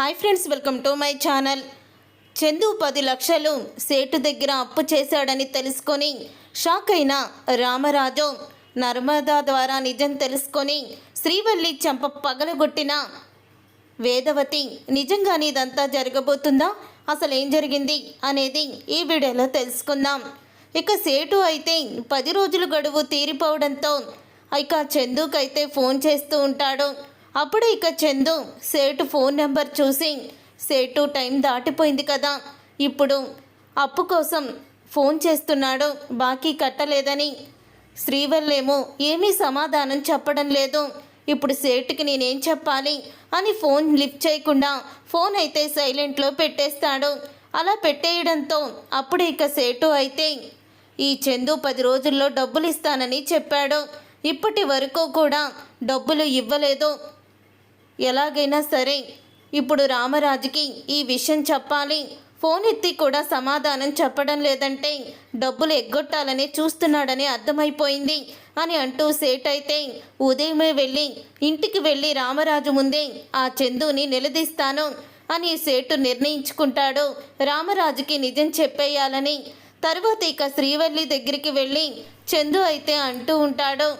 Hi friends welcome to my channel. Chandu పది లక్షలు సేటు దగ్గర అప్పు చేశాడని తెలుసుకొని షాక్ అయిన రామరాజు నర్మదా ద్వారా నిజం తెలుసుకొని శ్రీవల్లి చెంప పగలగొట్టిన వేదవతి నిజంగానే ఇదంతా జరగబోతుందా? అసలు ఏం జరిగింది? అనేది ఈ వీడియోలో తెలుసుకుందాం. ఇక సేటు అయితే పది రోజులు గడువు తీరిపోవడంతో ఇక చందుకైతే ఫోన్ చేస్తూ ఉంటాడు. అప్పుడు ఇక చందు సేటు ఫోన్ నెంబర్ చూసి సేటు టైం దాటిపోయింది కదా ఇప్పుడు అప్పు కోసం ఫోన్ చేస్తున్నాడు బాకీ కట్టలేదని. శ్రీవల్లేమో ఏమీ సమాధానం చెప్పడం లేదు ఇప్పుడు సేటుకి నేనేం చెప్పాలి? అని ఫోన్ లిఫ్ట్ చేయకుండా ఫోన్ అయితే సైలెంట్లో పెట్టేస్తాడు. అలా పెట్టేయడంతో అప్పుడు ఇక సేటు అయితే ఈ చందు పది రోజుల్లో డబ్బులు ఇస్తానని చెప్పాడు. ఇప్పటి వరకు కూడా డబ్బులు ఇవ్వలేదు. ఎలాగైనా సరే ఇప్పుడు రామరాజుకి ఈ విషయం చెప్పాలి. ఫోన్ ఎత్తి కూడా సమాధానం చెప్పడం లేదంటే డబ్బులు ఎగ్గొట్టాలని చూస్తున్నాడని అర్థమైపోయింది అని అంటూ సేట్ అయితే ఉదయమే వెళ్ళి ఇంటికి వెళ్ళి రామరాజు ముందే ఆ చందుని నిలదీస్తాను అని సేటు నిర్ణయించుకుంటాడు. రామరాజుకి నిజం చెప్పేయాలని. తర్వాత ఇక శ్రీవల్లి దగ్గరికి వెళ్ళి చందు అయితే అంటూ ఉంటాడు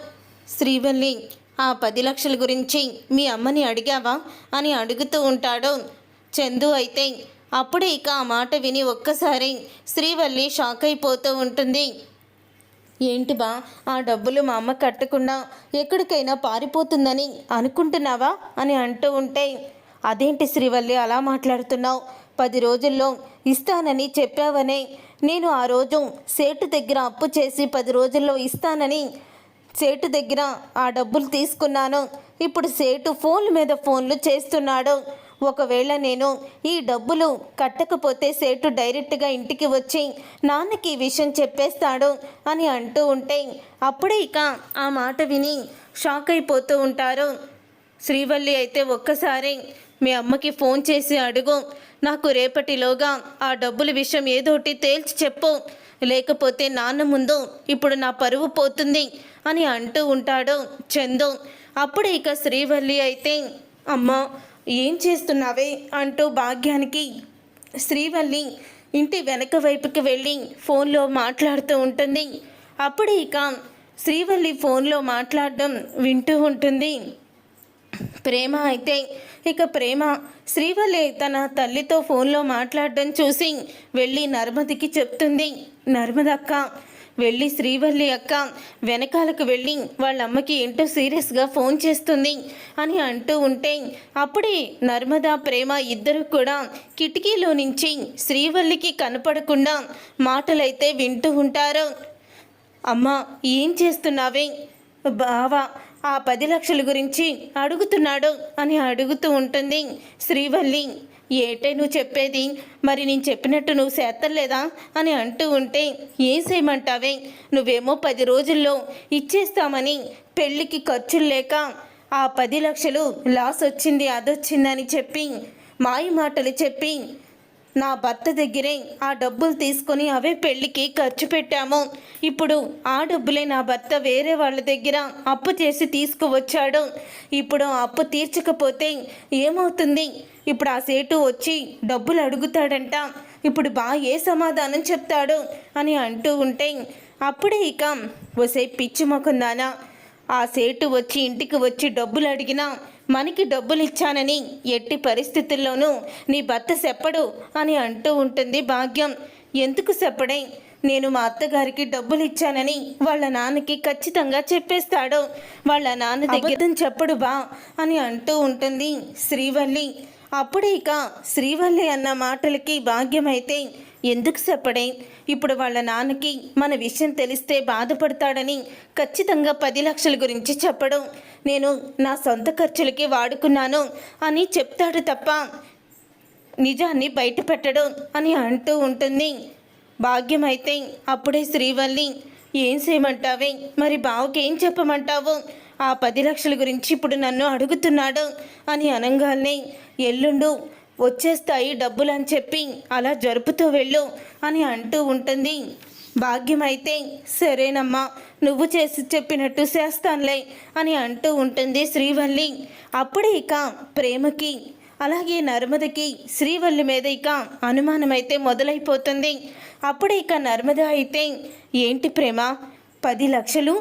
శ్రీవల్లి ఆ పది లక్షల గురించి మీ అమ్మని అడిగావా అని అడుగుతూ ఉంటాడు. చందు అయితే అప్పుడే ఇక ఆ మాట విని ఒక్కసారి శ్రీవల్లి షాక్ అయిపోతూ ఉంటుంది. ఏంటి బా ఆ డబ్బులు మా అమ్మ కట్టకుండా ఎక్కడికైనా పారిపోతుందని అనుకుంటున్నావా అని అంటూ ఉంటే అదేంటి శ్రీవల్లి అలా మాట్లాడుతున్నావు? పది రోజుల్లో ఇస్తానని చెప్పావనే. నేను ఆ రోజు సేటు దగ్గర అప్పు చేసి పది రోజుల్లో ఇస్తానని సేటు దగ్గర ఆ డబ్బులు తీసుకున్నాను. ఇప్పుడు సేటు ఫోన్ల మీద ఫోన్లు చేస్తున్నాడు. ఒకవేళ నేను ఈ డబ్బులు కట్టకపోతే సేటు డైరెక్ట్గా ఇంటికి వచ్చి నాన్నకి ఈ విషయం చెప్పేస్తాడు అని అంటూ ఉంటే అప్పుడే ఇక ఆ మాట విని షాక్ అయిపోతూ ఉంటారు. శ్రీవల్లి అయితే ఒక్కసారి మీ అమ్మకి ఫోన్ చేసి అడుగు. నాకు రేపటిలోగా ఆ డబ్బుల విషయం ఏదోటి తేల్చి చెప్పు. లేకపోతే నాన్న ముందు ఇప్పుడు నా పరువు పోతుంది. అని అంటూ ఉంటాడు చందు. అప్పుడు ఇక శ్రీవల్లి అయితే అమ్మ ఏం చేస్తున్నావే? అంటూ భాగ్యానికి శ్రీవల్లి ఇంటి వెనక వైపుకి వెళ్ళి ఫోన్లో మాట్లాడుతూ ఉంటుంది. అప్పుడు ఇక శ్రీవల్లి ఫోన్లో మాట్లాడడం వింటూ ఉంటుంది. ప్రేమ అయితే ఇక ప్రేమ శ్రీవల్లి తన తల్లితో ఫోన్లో మాట్లాడడం చూసి వెళ్ళి నర్మదికి చెప్తుంది. నర్మదక్క వెళ్ళి శ్రీవల్లి అక్క వెనకాలకు వెళ్ళి వాళ్ళ అమ్మకి ఏంటో సీరియస్గా ఫోన్ చేస్తుంది అని అంటూ ఉంటే అప్పుడే నర్మదా ప్రేమ ఇద్దరు కూడా కిటికీలో నుంచి శ్రీవల్లికి కనపడకుండా మాటలైతే వింటూ ఉంటారు. అమ్మ ఏం చేస్తున్నావే? బావా ఆ పది లక్షల గురించి అడుగుతున్నాడు అని అడుగుతూ ఉంటుంది. శ్రీవల్లి ఏటే నువ్వు చెప్పేది? మరి నేను చెప్పినట్టు నువ్వు చేస్తలేదా అని అంటూ ఉంటే ఏం చేయమంటావే? నువ్వేమో పది రోజుల్లో ఇచ్చేస్తామని పెళ్ళికి ఖర్చులు లేక ఆ పది లక్షలు లాస్ వచ్చింది అదొచ్చిందని చెప్పి మాయ మాటలు చెప్పి నా భర్త దగ్గరే ఆ డబ్బులు తీసుకొని అవే పెళ్ళికి ఖర్చు పెట్టాము. ఇప్పుడు ఆ డబ్బులే నా భర్త వేరే వాళ్ళ దగ్గర అప్పు చేసి తీసుకువచ్చాడు. ఇప్పుడు ఆ అప్పు తీర్చకపోతే ఏమవుతుంది? ఇప్పుడు ఆ సేటు వచ్చి డబ్బులు అడుగుతాడంట. ఇప్పుడు బా ఏ సమాధానం చెప్తాడు అని అంటూ ఉంటే అప్పుడే ఇక ఒసే పిచ్చి మొకుందానా ఆ సేటు వచ్చి ఇంటికి వచ్చి డబ్బులు అడిగినా మనకి డబ్బులు ఇచ్చానని ఎట్టి పరిస్థితుల్లోనూ నీ భర్త చెప్పడు అని అంటూ ఉంటుంది భాగ్యం. ఎందుకు చెప్పడే? నేను మా అత్తగారికి డబ్బులు ఇచ్చానని వాళ్ళ నాన్నకి ఖచ్చితంగా చెప్పేస్తాడు. వాళ్ళ నాన్న దగ్గర చెప్పడు బా అని అంటూ ఉంటుంది శ్రీవల్లి. అప్పుడే ఇక శ్రీవల్లి అన్న మాటలకి భాగ్యమైతే ఎందుకు చెప్పడే? ఇప్పుడు వాళ్ళ నాన్నకి మన విషయం తెలిస్తే బాధపడతాడని ఖచ్చితంగా పది లక్షల గురించి చెప్పడం. నేను నా సొంత ఖర్చులకి వాడుకున్నాను అని చెప్తాడు తప్ప నిజాన్ని బయట పెట్టడం అని అంటూ ఉంటుంది. భాగ్యం అయితే అప్పుడే శ్రీవల్లి ఏం చేయమంటావే? మరి బావకి ఏం చెప్పమంటావు? ఆ పది లక్షల గురించి ఇప్పుడు నన్ను అడుగుతున్నాడు అని అనగానే ఎల్లుండు వచ్చేస్తాయి డబ్బులని చెప్పి అలా జరుపుతూ వెళ్ళు అని అంటూ ఉంటుంది. భాగ్యం అయితే సరేనమ్మా నువ్వు చేసి చెప్పినట్టు చేస్తానులే అని అంటూ ఉంటుంది శ్రీవల్లి. అప్పుడే ఇక ప్రేమకి అలాగే నర్మదకి శ్రీవల్లి మీద ఇక అనుమానం అయితే మొదలైపోతుంది. అప్పుడే ఇక నర్మద అయితే ఏంటి ప్రేమ? పది లక్షలు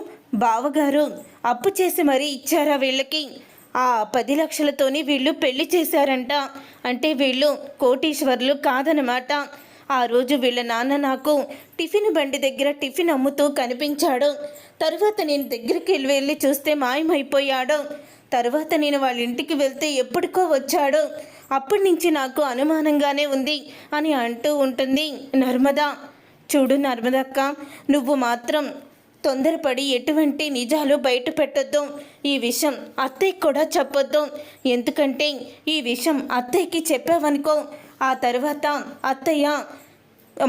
బావగారు అప్పు చేసి మరీ ఇచ్చారా వీళ్ళకి? ఆ పది లక్షలతోనే వీళ్ళు పెళ్ళి చేశారంట. అంటే వీళ్ళు కోటీశ్వర్లు కాదనమాట. ఆ రోజు వీళ్ళ నాన్న నాకు టిఫిన్ బండి దగ్గర టిఫిన్ అమ్ముతూ కనిపించాడు. తరువాత నేను దగ్గరికి వెళ్ళి వెళ్ళి చూస్తే మాయమైపోయాడు. తర్వాత నేను వాళ్ళ ఇంటికి వెళ్తే ఎప్పటికో వచ్చాడు. అప్పటి నుంచి నాకు అనుమానంగానే ఉంది అని అంటూ ఉంటుంది నర్మదా. చూడు నర్మదక్క నువ్వు మాత్రం తొందరపడి ఎటువంటి నిజాలు బయట పెట్టొద్దు. ఈ విషయం అత్తయ్యకి కూడా చెప్పొద్దు. ఎందుకంటే ఈ విషయం అత్తయ్యకి చెప్పావనుకో ఆ తర్వాత అత్తయ్య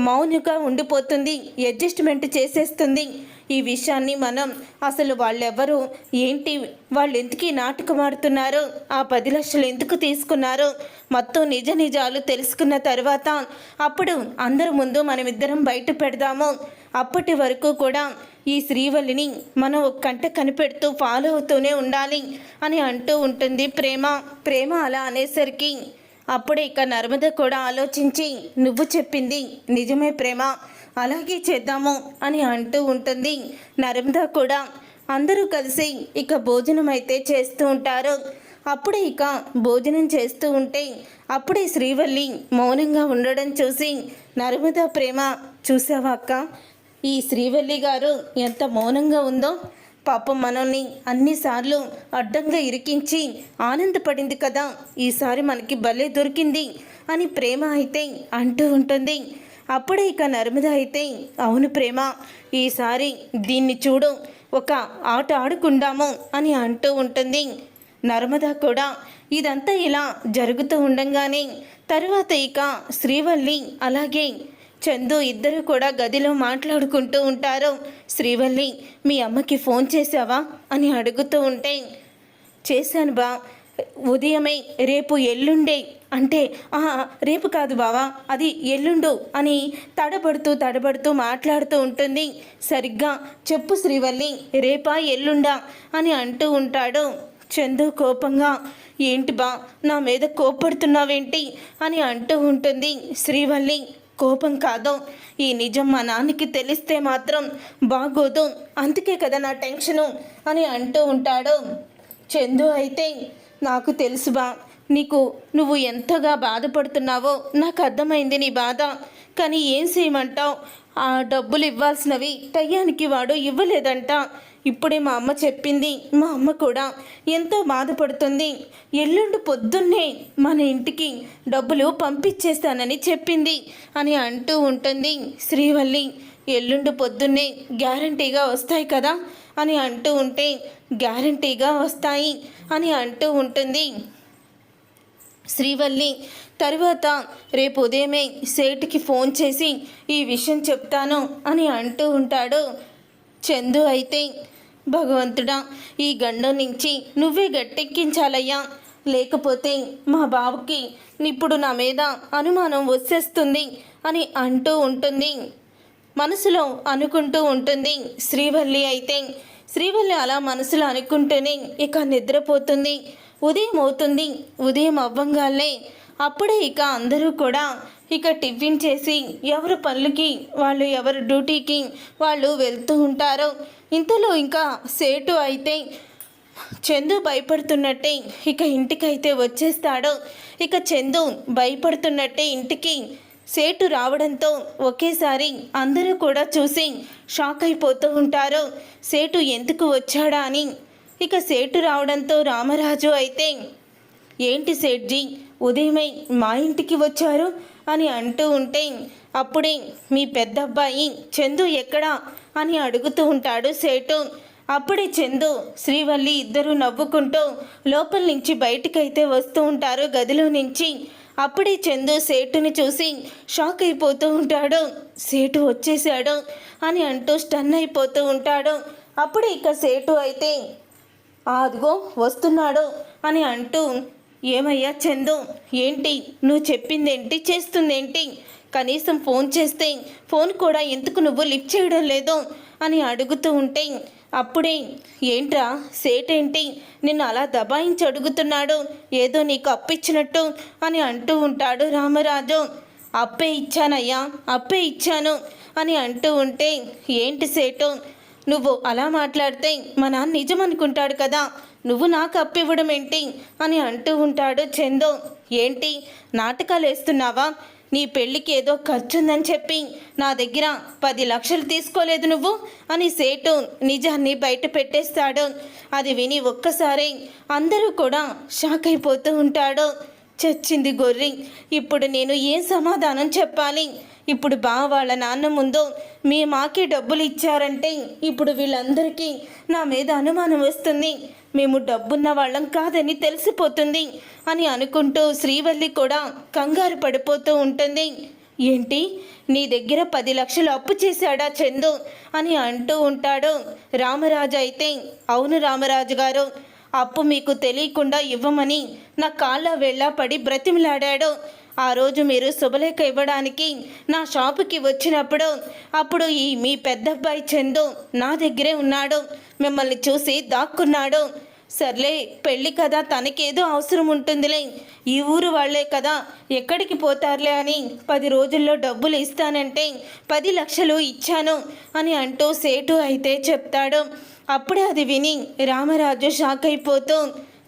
మౌనిగా ఉండిపోతుంది అడ్జస్ట్మెంట్ చేసేస్తుంది. ఈ విషయాన్ని మనం అసలు వాళ్ళెవరు ఏంటి వాళ్ళు ఎందుకు ఈ ఆ పది లక్షలు ఎందుకు తీసుకున్నారు మొత్తం నిజ నిజాలు తెలుసుకున్న తర్వాత అప్పుడు అందరి ముందు మనమిద్దరం బయట పెడదాము. అప్పటి వరకు కూడా ఈ శ్రీవల్లిని మనం ఒక కంట కనిపెడుతూ ఫాలో అవుతూనే ఉండాలి అని అంటూ ఉంటుంది ప్రేమ. ప్రేమ అలా అనేసరికి అప్పుడే ఇక నర్మద కూడా ఆలోచించి నువ్వు చెప్పింది నిజమే ప్రేమ. అలాగే చేద్దాము అని అంటూ ఉంటుంది. నర్మద కూడా అందరూ కలిసి ఇక భోజనం అయితే చేస్తూ ఉంటారు. అప్పుడే ఇక భోజనం చేస్తూ ఉంటే అప్పుడే శ్రీవల్లి మౌనంగా ఉండడం చూసి నర్మద ప్రేమ చూసావా అక్క? ఈ శ్రీవల్లి గారు ఎంత మౌనంగా ఉందో పాపం మనల్ని అన్నిసార్లు అడ్డంగా ఇరికించి ఆనందపడింది కదా. ఈసారి మనకి భలే దొరికింది అని ప్రేమ అయితే అంటూ ఉంటుంది. అప్పుడే ఇక నర్మద అయితే అవును ప్రేమ ఈసారి దీన్ని చూడు ఒక ఆట ఆడుకుందాము అని అంటూ ఉంటుంది. నర్మద కూడా ఇదంతా ఇలా జరుగుతూ ఉండంగానే తరువాత ఇక శ్రీవల్లి అలాగే చందు ఇద్దరు కూడా గదిలో మాట్లాడుకుంటూ ఉంటారు. శ్రీవల్లి మీ అమ్మకి ఫోన్ చేశావా? అని అడుగుతూ ఉంటే చేశాను బా. ఉదయమే రేపు ఎల్లుండే. అంటే "ఆ, రేపు కాదు బావా అది ఎల్లుండు అని తడబడుతూ తడబడుతూ మాట్లాడుతూ ఉంటుంది. సరిగ్గా చెప్పు శ్రీవల్లి రేపా ఎల్లుండా అని అంటూ ఉంటాడు. చందు కోపంగా ఏంటి బా నా మీద కోపడుతున్నావేంటి అని అంటూ ఉంటుంది శ్రీవల్లి. కోపం కాదు. ఈ నిజం మా నాన్నకి తెలిస్తే మాత్రం బాగోదు. అందుకే కదా నా టెన్షను అని అంటూ ఉంటాడు. చందు అయితే నాకు తెలుసుబా నీకు నువ్వు ఎంతగా బాధపడుతున్నావో నాకు అర్థమైంది నీ బాధ. కానీ ఏం చేయమంటావు? ఆ డబ్బులు ఇవ్వాల్సినవి టయానికి వాడు ఇవ్వలేదంట. ఇప్పుడే మా అమ్మ చెప్పింది. మా అమ్మ కూడా ఎంతో బాధపడుతుంది. ఎల్లుండి పొద్దున్నే మన ఇంటికి డబ్బులు పంపించేస్తానని చెప్పింది అని అంటూ ఉంటుంది. శ్రీవల్లి ఎల్లుండి పొద్దున్నే గ్యారంటీగా వస్తాయి కదా అని అంటూ ఉంటే గ్యారంటీగా వస్తాయి అని అంటూ ఉంటుంది. శ్రీవల్లి తరువాత రేపు ఉదయమే సేటుకి ఫోన్ చేసి ఈ విషయం చెప్తాను అని అంటూ ఉంటాడు. చందు అయితే భగవంతుడా ఈ గండం నుంచి నువ్వే గట్టెక్కించాలయ్యా. లేకపోతే మా బావకి ఇప్పుడు నా మీద అనుమానం వచ్చేస్తుంది అని అంటూ ఉంటుంది. మనసులో అనుకుంటూ ఉంటుంది. శ్రీవల్లి అయితే శ్రీవల్లి అలా మనసులో అనుకుంటూనే ఇక నిద్రపోతుంది. ఉదయం అవుతుంది. ఉదయం అవ్వంగానే అప్పుడే ఇక అందరూ కూడా ఇక టిఫిన్ చేసి ఎవరు పనులకి వాళ్ళు ఎవరు డ్యూటీకి వాళ్ళు వెళ్తూ ఉంటారు. ఇంతలో ఇంకా సేటు అయితే చందు భయపడుతున్నట్టే ఇక ఇంటికైతే వచ్చేస్తాడు. ఇక చందు భయపడుతున్నట్టే ఇంటికి సేటు రావడంతో ఒకేసారి అందరూ కూడా చూసి షాక్ అయిపోతూ ఉంటారు. సేటు ఎందుకు వచ్చాడా అని. ఇక సేటు రావడంతో రామరాజు అయితే ఏంటి సేట్జీ ఉదయమై మా ఇంటికి వచ్చారు అని అంటూ ఉంటే అప్పుడే మీ పెద్దబ్బాయి చందు ఎక్కడా? అని అడుగుతూ ఉంటాడు సేటు. అప్పుడే చందు శ్రీవల్లి ఇద్దరు నవ్వుకుంటూ లోపల నుంచి బయటికైతే వస్తూ ఉంటారు గదిలో నుంచి. అప్పుడే చందు సేటుని చూసి షాక్ అయిపోతూ ఉంటాడు. సేటు వచ్చేసాడు అని అంటూ స్టన్ అయిపోతూ ఉంటాడు. అప్పుడే ఇక సేటు అయితే అదిగో వస్తున్నాడు అని అంటూ ఏమయ్యా చందు ఏంటి? నువ్వు చెప్పిందేంటి? చేస్తుందేంటి? కనీసం ఫోన్ చేస్తే ఫోన్ కూడా ఎందుకు నువ్వు లిఫ్ట్ చేయడం లేదు? అని అడుగుతూ ఉంటే అప్పుడే ఏంట్రా సేటేంటి? నిన్ను అలా దబాయించి అడుగుతున్నాడు ఏదో నీకు అప్పిచ్చినట్టు అని అంటూ ఉంటాడు రామరాజు. అప్పే ఇచ్చానయ్యా అప్పే ఇచ్చాను అని అంటూ ఉంటే ఏంటి సేటు? నువ్వు అలా మాట్లాడితే మా నాన్న నిజం అనుకుంటాడు కదా? నువ్వు నాకు అప్పివ్వడం ఏంటి? అని అంటూ ఉంటాడు చందు. ఏంటి? నాటకాలు వేస్తున్నావా? నీ పెళ్ళికి ఏదో ఖర్చుందని చెప్పి నా దగ్గర పది లక్షలు తీసుకోలేదు నువ్వు? అని సేటు నిజాన్ని బయట పెట్టేస్తాడు. అది విని ఒక్కసారి అందరూ కూడా షాక్ అయిపోతూ ఉంటాడు. చచ్చింది గొర్రి. ఇప్పుడు నేను ఏం సమాధానం చెప్పాలి? ఇప్పుడు బావ వాళ్ళ నాన్న ముందు మీ మాకే డబ్బులు ఇచ్చారంటే ఇప్పుడు వీళ్ళందరికీ నా మీద అనుమానం వస్తుంది. మేము డబ్బున్న వాళ్ళం కాదని తెలిసిపోతుంది అని అనుకుంటూ శ్రీవల్లి కూడా కంగారు పడిపోతూ ఉంటుంది. ఏంటి? నీ దగ్గర పది లక్షలు అప్పు చేశాడా చందు? అని అంటూ ఉంటాడు. రామరాజు అయితే అవును రామరాజు గారు అప్పు మీకు తెలియకుండా ఇవ్వమని నా కాళ్ళ వెళ్ళా పడి బ్రతిమిలాడాడు. ఆ రోజు మీరు శుభలేఖ ఇవ్వడానికి నా షాపుకి వచ్చినప్పుడు అప్పుడు ఈ మీ పెద్దబ్బాయి చందు నా దగ్గరే ఉన్నాడు. మిమ్మల్ని చూసి దాక్కున్నాడు. సర్లే పెళ్ళి కదా తనకేదో అవసరం ఉంటుందిలే. ఈ ఊరు వాళ్ళే కదా ఎక్కడికి పోతారులే అని పది రోజుల్లో డబ్బులు ఇస్తానంటే పది లక్షలు ఇచ్చాను అని అంటూ సేటు అయితే చెప్తాడు. అప్పుడే అది విని రామరాజు షాక్ అయిపోతూ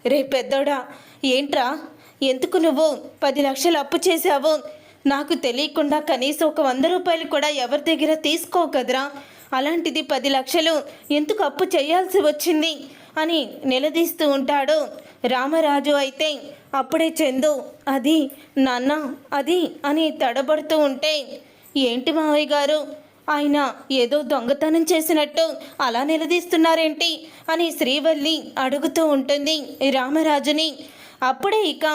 రే పెద్దోడా ఏంట్రా ఎందుకు నువ్వు పది లక్షలు అప్పు చేశావు? నాకు తెలియకుండా కనీసం ఒక వంద రూపాయలు కూడా ఎవరి దగ్గర తీసుకో కదరా? అలాంటిది పది లక్షలు ఎందుకు అప్పు చేయాల్సి వచ్చింది? అని నిలదీస్తూ ఉంటాడు రామరాజు అయితే. అప్పుడే చందు అది నాన్న అది అని తడబడుతూ ఉంటే ఏంటి మావయ్య గారు? ఆయన ఏదో దొంగతనం చేసినట్టు అలా నిలదీస్తున్నారేంటి? అని శ్రీవల్లి అడుగుతూ ఉంటుంది రామరాజుని. అప్పుడే ఇక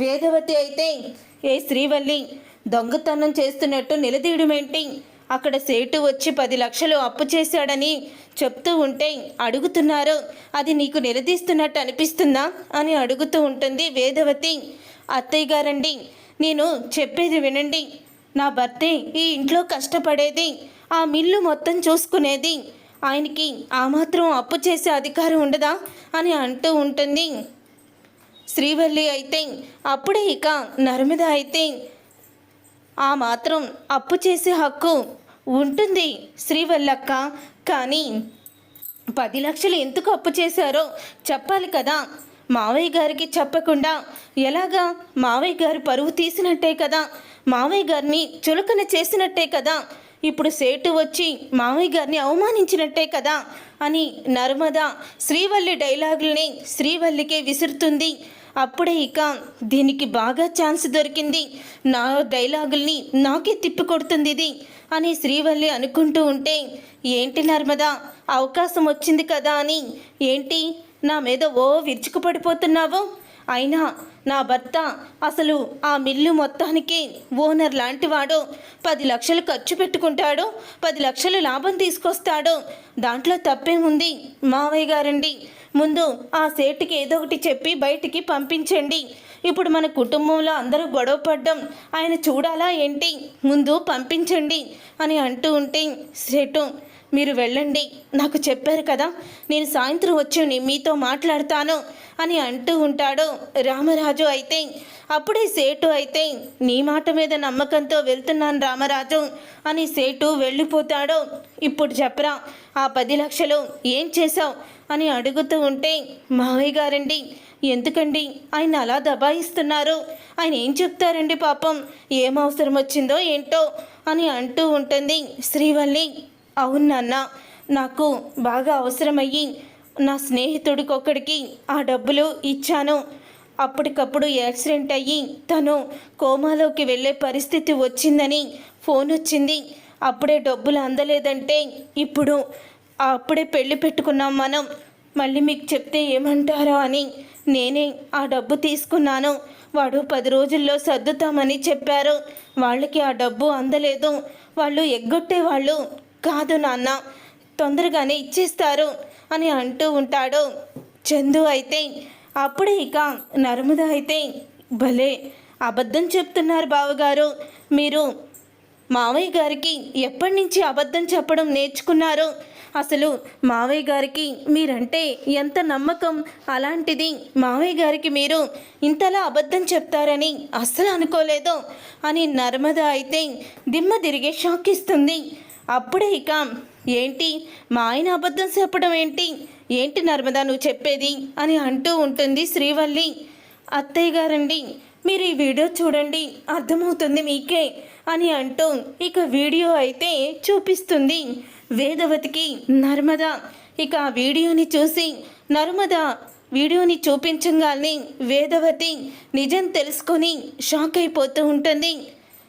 వేదవతి అయితే ఏ శ్రీవల్లి దొంగతనం చేస్తున్నట్టు నిలదీయడమేంటి? అక్కడ సేటు వచ్చి పది లక్షలు అప్పు చేశాడని చెప్తూ ఉంటే అడుగుతున్నారు. అది నీకు నిలదీస్తున్నట్టు అనిపిస్తుందా? అని అడుగుతూ ఉంటుంది వేదవతి. అత్తయ్య గారండి నేను చెప్పేది వినండి. నా భర్తే ఈ ఇంట్లో కష్టపడేది ఆ మిల్లు మొత్తం చూసుకునేది. ఆయనకి ఆ మాత్రం అప్పు చేసే అధికారం ఉండదా? అని అంటూ ఉంటుంది. శ్రీవల్లి అయితే అప్పుడే ఇక నర్మద అయితే ఆ మాత్రం అప్పు చేసే హక్కు ఉంటుంది శ్రీవల్లక్క. కానీ పది లక్షలు ఎందుకు అప్పు చేశారో చెప్పాలి కదా. మావయ్య గారికి చెప్పకుండా ఎలాగా మావయ్య గారు పరువు తీసినట్టే కదా. మావయ్య గారిని చులకన చేసినట్టే కదా. ఇప్పుడు సేటు వచ్చి మావయ్య గారిని అవమానించినట్టే కదా అని నర్మద శ్రీవల్లి డైలాగుల్ని శ్రీవల్లికే విసురుతుంది. అప్పుడే ఇక దీనికి బాగా ఛాన్స్ దొరికింది. నా డైలాగుల్ని నాకే తిప్పి కొడుతుంది ఇది అని శ్రీవల్లి అనుకుంటూ ఉంటే ఏంటి నర్మదా అవకాశం వచ్చింది కదా అని. ఏంటి నా మీద ఓ విరుచుకుపడిపోతున్నావు అయినా నా భర్త అసలు ఆ మిల్లు మొత్తానికి ఓనర్ లాంటివాడు. పది లక్షలు ఖర్చు పెట్టుకుంటాడు పది లక్షలు లాభం తీసుకొస్తాడు. దాంట్లో తప్పేముంది? మావయ్య గారండి ముందు ఆ సేటుకి ఏదో ఒకటి చెప్పి బయటికి పంపించండి. ఇప్పుడు మన కుటుంబంలో అందరూ గొడవ పడ్డం ఆయన చూడాలా ఏంటి? ముందు పంపించండి అని అంటూ ఉంటే సేటు మీరు వెళ్ళండి. నాకు చెప్పారు కదా నేను సాయంత్రం వచ్చి మీతో మాట్లాడతాను అని అంటూ ఉంటాడు రామరాజు అయితే. అప్పుడే సేటు అయితే నీ మాట మీద నమ్మకంతో వెళ్తున్నాను రామరాజు అని సేటు వెళ్ళిపోతాడు. ఇప్పుడు చెప్పరా ఆ పది లక్షలు ఏం చేశావు అని అడుగుతూ ఉంటే మావయ్య గారండి ఎందుకండి ఆయన అలా దబాయిస్తున్నారు? ఆయన ఏం చెప్తారండి పాపం? ఏం అవసరం వచ్చిందో ఏంటో అని అంటూ ఉంటుంది శ్రీవల్లి. అవును నాన్న నాకు బాగా అవసరమయ్యి నా స్నేహితుడికొక్కడికి ఆ డబ్బులు ఇచ్చాను. అప్పటికప్పుడు యాక్సిడెంట్ అయ్యి తను కోమాలోకి వెళ్ళే పరిస్థితి వచ్చిందని ఫోన్ వచ్చింది. అప్పుడే డబ్బులు అందలేదంటే ఇప్పుడు అప్పుడే పెళ్ళి పెట్టుకున్నాం మనం. మళ్ళీ మీకు చెప్తే ఏమంటారో అని నేనే ఆ డబ్బు తీసుకున్నాను. వాడు పది రోజుల్లో సర్దుతామని చెప్పారు. వాళ్ళకి ఆ డబ్బు అందలేదు. వాళ్ళు ఎగ్గొట్టే వాళ్ళు కాదు నాన్న తొందరగానే ఇచ్చేస్తారు అని అంటూ ఉంటాడు. చందు అయితే అప్పుడే ఇక నర్మద అయితే భలే అబద్ధం చెప్తున్నారు బావగారు. మీరు మావయ్య గారికి ఎప్పటి నుంచి అబద్ధం చెప్పడం నేర్చుకున్నారు? అసలు మావయ్య గారికి మీరంటే ఎంత నమ్మకం? అలాంటిది మావయ్య గారికి మీరు ఇంతలా అబద్ధం చెప్తారని అస్సలు అనుకోలేదు అని నర్మద అయితే దిమ్మ తిరిగే షాక్ ఇస్తుంది. అప్పుడే ఇక ఏంటి? మా ఆయన అబద్ధం చెప్పడం ఏంటి? ఏంటి నర్మదా నువ్వు చెప్పేది? అని అంటూ ఉంటుంది శ్రీవల్లి. అత్తయ్య గారండి మీరు ఈ వీడియో చూడండి అర్థమవుతుంది మీకే అని అంటూ ఇక వీడియో అయితే చూపిస్తుంది వేదవతికి నర్మద. ఇక ఆ వీడియోని చూసి నర్మద వీడియోని చూపించగానే వేదవతి నిజం తెలుసుకొని షాక్ అయిపోతూ ఉంటుంది.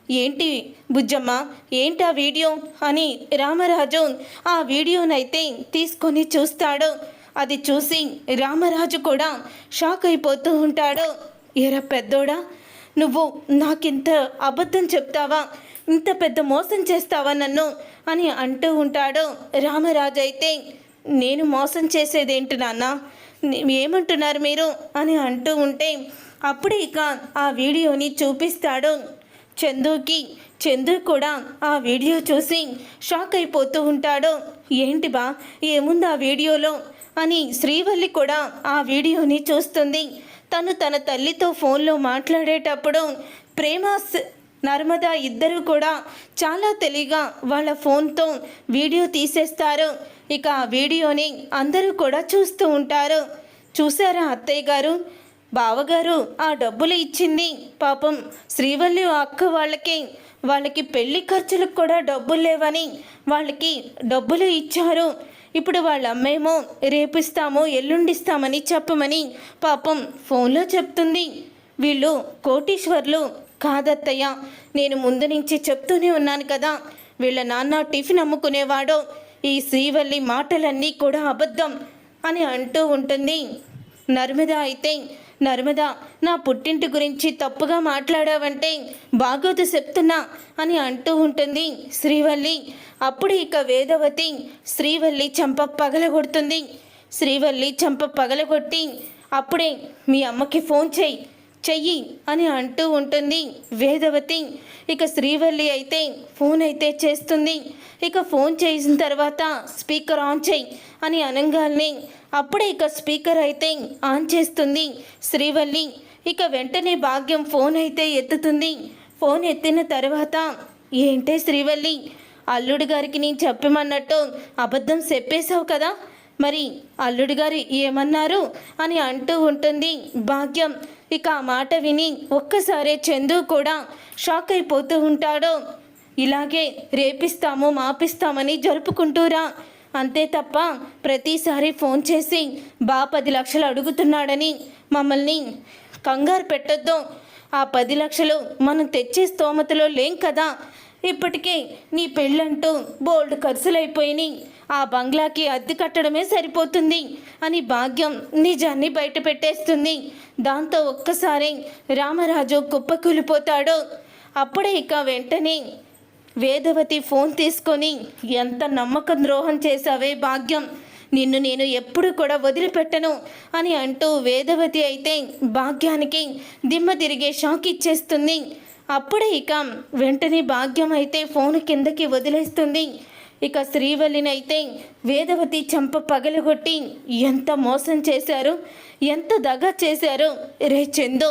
ఏంటి బుజ్జమ్మ? ఏంటి ఆ వీడియో? అని రామరాజు ఆ వీడియోనైతే తీసుకొని చూస్తాడు. అది చూసి రామరాజు కూడా షాక్ అయిపోతూ ఉంటాడు. ఎరా పెద్దోడా నువ్వు నాకింత అబద్ధం చెప్తావా? ఇంత పెద్ద మోసం చేస్తావా నన్ను? అని అంటూ ఉంటాడు రామరాజు అయితే. నేను మోసం చేసేదేంటి నాన్న? ఏమంటున్నారు మీరు? అని అంటూ ఉంటే అప్పుడే ఇక ఆ వీడియోని చూపిస్తాడు చందుకి చందు కూడా ఆ వీడియో చూసి షాక్ అయిపోతూ ఉంటాడు. ఏంటి బా ఏముంది ఆ వీడియోలో? అని శ్రీవల్లి కూడా ఆ వీడియోని చూస్తుంది. తను తన తల్లితో ఫోన్లో మాట్లాడేటప్పుడు ప్రేమ నర్మదా నర్మద ఇద్దరు కూడా చాలా తెలివిగా వాళ్ళ ఫోన్తో వీడియో తీసేస్తారు. ఇక ఆ వీడియోని అందరూ కూడా చూస్తూ ఉంటారు. చూసారా అత్తయ్య గారు? బావగారు ఆ డబ్బులు ఇచ్చింది. పాపం శ్రీవల్లి అక్క వాళ్ళకి వాళ్ళకి పెళ్ళి ఖర్చులకు కూడా డబ్బులు లేవని వాళ్ళకి డబ్బులు ఇచ్చారు. ఇప్పుడు వాళ్ళ అమ్మేమో రేపిస్తాము ఎల్లుండిస్తామని చెప్పమని పాపం ఫోన్లో చెప్తుంది. వీళ్ళు కోటీశ్వర్లు కాదత్తయ్య నేను ముందు నుంచి చెప్తూనే ఉన్నాను కదా. వీళ్ళ నాన్న టిఫిన్ అమ్ముకునేవాడు ఈ శ్రీవల్లి మాటలన్నీ కూడా అబద్ధం అని అంటూ ఉంటుంది. నర్మద అయితే నర్మద నా పుట్టింటి గురించి తప్పుగా మాట్లాడావంటే బాగోదు చెప్తున్నా అని అంటూ ఉంటుంది శ్రీవల్లి. అప్పుడు ఇక వేదవతి శ్రీవల్లి చంప పగలగొడుతుంది. శ్రీవల్లి చంప పగలగొట్టి అప్పుడే మీ అమ్మకి ఫోన్ చేయి. చెయ్యి అని అంటూ ఉంటుంది. వేదవతి ఇక శ్రీవల్లి అయితే ఫోన్ అయితే చేస్తుంది. ఇక ఫోన్ చేసిన తర్వాత స్పీకర్ ఆన్ చేయి అని అనగానే అప్పుడే ఇక స్పీకర్ అయితే ఆన్ చేస్తుంది శ్రీవల్లి. ఇక వెంటనే భాగ్యం ఫోన్ అయితే ఎత్తుతుంది. ఫోన్ ఎత్తిన తర్వాత ఏంటే శ్రీవల్లి అల్లుడు గారికి నేను చెప్పమన్నట్టు అబద్ధం చెప్పేశావు కదా? మరి అల్లుడు గారు ఏమన్నారు అని అంటూ ఉంటుంది. భాగ్యం ఇక ఆ మాట విని ఒక్కసారే చందు కూడా షాక్ అయిపోతూ ఉంటాడు. ఇలాగే రేపిస్తాము మాపిస్తామని జరుపుకుంటూరా అంతే తప్ప ప్రతిసారి ఫోన్ చేసి బా పది లక్షలు అడుగుతున్నాడని మమ్మల్ని కంగారు పెట్టొద్దు. ఆ పది లక్షలు మనం తెచ్చే స్తోమతలో లేం కదా. ఇప్పటికే నీ పెళ్ళంటూ బోల్డ్ ఖర్చులైపోయినాయి ఆ బంగ్లాకి అద్దె కట్టడమే సరిపోతుంది అని భాగ్యం నిజాన్ని బయట పెట్టేస్తుంది దాంతో ఒక్కసారి రామరాజు కుప్పకూలిపోతాడు. అప్పుడే ఇక వెంటనే వేదవతి ఫోన్ తీసుకొని ఎంత నమ్మకం ద్రోహం చేశావే భాగ్యం. నిన్ను నేను ఎప్పుడు కూడా వదిలిపెట్టను అని అంటూ వేదవతి అయితే భాగ్యానికి దిమ్మ తిరిగే షాక్ ఇచ్చేస్తుంది. అప్పుడే ఇక వెంటనే భాగ్యం అయితే ఫోన్ కిందకి వదిలేస్తుంది. ఇక శ్రీవల్లినైతే వేదవతి చంప పగలగొట్టి ఎంత మోసం చేశారు ఎంత దగ చేశారు? రే చందు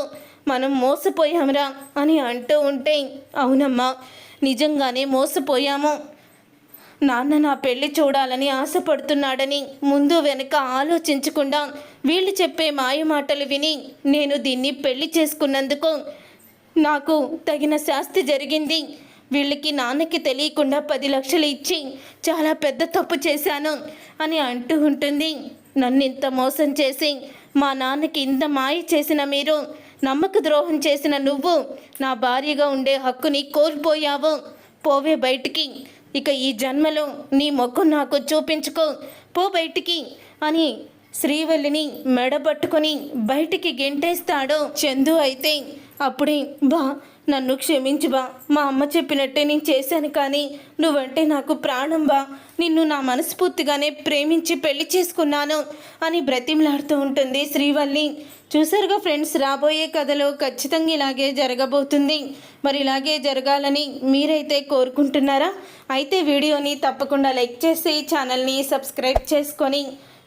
మనం మోసపోయాంరా అని అంటూ ఉంటే అవునమ్మా నిజంగానే మోసపోయాము. నాన్న నా పెళ్ళి చూడాలని ఆశపడుతున్నాడని ముందు వెనక ఆలోచించకుండా వీళ్ళు చెప్పే మాయ మాటలు విని నేను దీన్ని పెళ్ళి చేసుకున్నందుకు నాకు తగిన శాస్తి జరిగింది. వీళ్ళకి నాన్నకి తెలియకుండా పది లక్షలు ఇచ్చి చాలా పెద్ద తప్పు చేశాను అని అంటూ ఉంటుంది. నన్ను ఇంత మోసం చేసి మా నాన్నకి ఇంత మాయ చేసిన మీరు నమ్మక ద్రోహం చేసిన నువ్వు నా భార్యగా ఉండే హక్కుని కోల్పోయావు. పోవే బయటికి. ఇక ఈ జన్మలో నీ మొక్కు నాకు చూపించుకో. పో బయటికి అని శ్రీవల్లిని మెడబట్టుకొని బయటికి గెంటేస్తాడు. చందు అయితే అప్పుడే బా నన్ను క్షమించు బా. మా అమ్మ చెప్పినట్టే నేను చేశాను కానీ నువ్వంటే నాకు ప్రాణం బా. నిన్ను నా మనస్ఫూర్తిగానే ప్రేమించి పెళ్ళి చేసుకున్నాను అని బ్రతిమలాడుతూ ఉంటుంది శ్రీవల్లి. చూసారుగా ఫ్రెండ్స్ రాబోయే కథలో ఖచ్చితంగా ఇలాగే జరగబోతుంది. మరి ఇలాగే జరగాలని మీరైతే కోరుకుంటున్నారా? అయితే వీడియోని తప్పకుండా లైక్ చేసి ఛానల్ని సబ్స్క్రైబ్ చేసుకొని